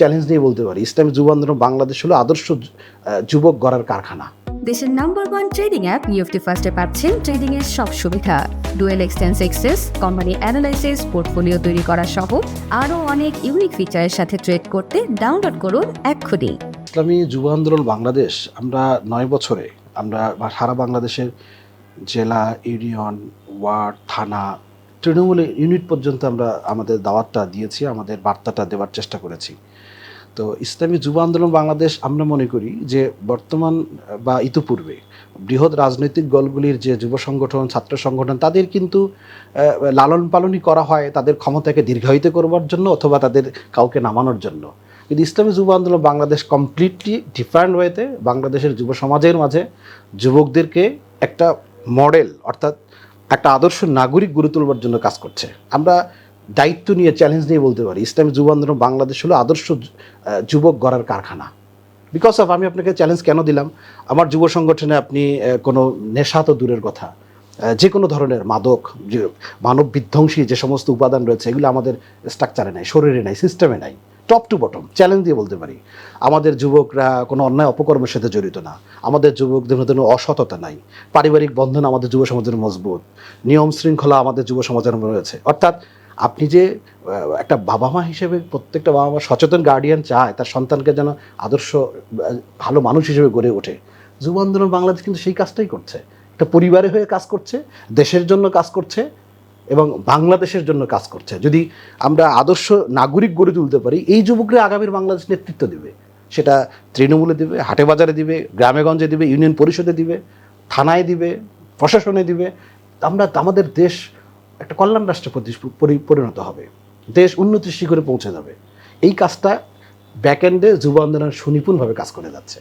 Challenge নিয়ে বলতে পারি। ইসলামী যুব আন্দোলন বাংলাদেশ হলো আদর্শ যুবক গড়ার কারখানা। দেশের নাম্বার ওয়ান ট্রেডিং অ্যাপ নিউফটি ফার্স্টে পাচ্ছেন ট্রেডিং এর সব সুবিধা। ডুয়েল এক্সটেন্স এক্সেস কোম্পানি অ্যানালাইসিস পোর্টফোলিও তৈরি করা সহ আরও অনেক ইউনিক ফিচারের সাথে ট্রেড করতে ডাউনলোড করুন এক্ষুনি। ইসলামী যুব আন্দোলন বাংলাদেশ আমরা নয় বছরে আমরা সারা বাংলাদেশের জেলা ইউনিয়ন ওয়ার্ড থানা তৃণমূল ইউনিট পর্যন্ত আমরা আমাদের দাওয়াতটা দিয়েছি, আমাদের বার্তাটা দেওয়ার চেষ্টা করেছি। তো ইসলামী যুব আন্দোলন বাংলাদেশ, আমরা মনে করি যে বর্তমান, বা ইতিপূর্বে বৃহৎ রাজনৈতিক দলগুলির যে যুব সংগঠন, ছাত্র সংগঠন, তাদের কিন্তু লালন পালনই করা হয় তাদের ক্ষমতাকে দীর্ঘায়িত করবার জন্য অথবা তাদের কাউকে নামানোর জন্য। কিন্তু ইসলামী যুব আন্দোলন বাংলাদেশ কমপ্লিটলি ডিফারেন্ট ওয়েতে বাংলাদেশের যুব সমাজের মাঝে যুবকদেরকে একটা মডেল অর্থাৎ একটা আদর্শ নাগরিক গড়ে তোলবার জন্য কাজ করছে। আমরা দায়িত্ব নিয়ে চ্যালেঞ্জ নিয়ে বলতে পারি, ইসলামী যুব আন্দোলন বাংলাদেশ হলো আদর্শ যুবক গড়ার কারখানা। বিকজ অফ আমি আপনাকে চ্যালেঞ্জ কেন দিলাম? আমার যুব সংগঠনে আপনি কোনো নেশা তো দূরের কথা। যে কোনো ধরনের মাদক, যে মানব বিধ্বংসী যে সমস্ত উপাদান রয়েছে, এগুলো আমাদের স্ট্রাকচারে নাই, শরীরে নাই সিস্টেমে নাই। টপ টু বটম চ্যালেঞ্জ দিয়ে বলতে পারি। আমাদের যুবকরা কোনো অন্যায় অপকর্মের সাথে জড়িত না। আমাদের যুবকদের মধ্যে কোনো অসততা নাই। পারিবারিক বন্ধন আমাদের যুব সমাজের মজবুত। নিয়ম শৃঙ্খলা আমাদের যুব সমাজের রয়েছে। অর্থাৎ আপনি যে একটা বাবা মা হিসেবে প্রত্যেকটা বাবা মা সচেতন গার্ডিয়ান চায়, তার সন্তানকে যেন আদর্শ ভালো মানুষ হিসেবে গড়ে ওঠে। যুব আন্দোলন বাংলাদেশ কিন্তু সেই কাজটাই করছে। একটা পরিবারে হয়ে কাজ করছে, দেশের জন্য কাজ করছে এবং বাংলাদেশের জন্য কাজ করছে। যদি আমরা আদর্শ নাগরিক গড়ে তুলতে পারি, এই যুবকরা আগামীর বাংলাদেশ নেতৃত্ব দিবে। সেটা তৃণমূলে দিবে, হাটে বাজারে দিবে, গ্রামে গঞ্জে দিবে, ইউনিয়ন পরিষদে দিবে, থানায় দিবে, প্রশাসনে দিবে। আমরা, আমাদের দেশ একটা কল্যাণ রাষ্ট্রে প্রতি- পরিণত হবে। দেশ উন্নতির শিখরে পৌঁছে যাবে। এই কাজটা ব্যাকএন্ডে যুব আন্দোলন সুনিপুণভাবে কাজ করে যাচ্ছে।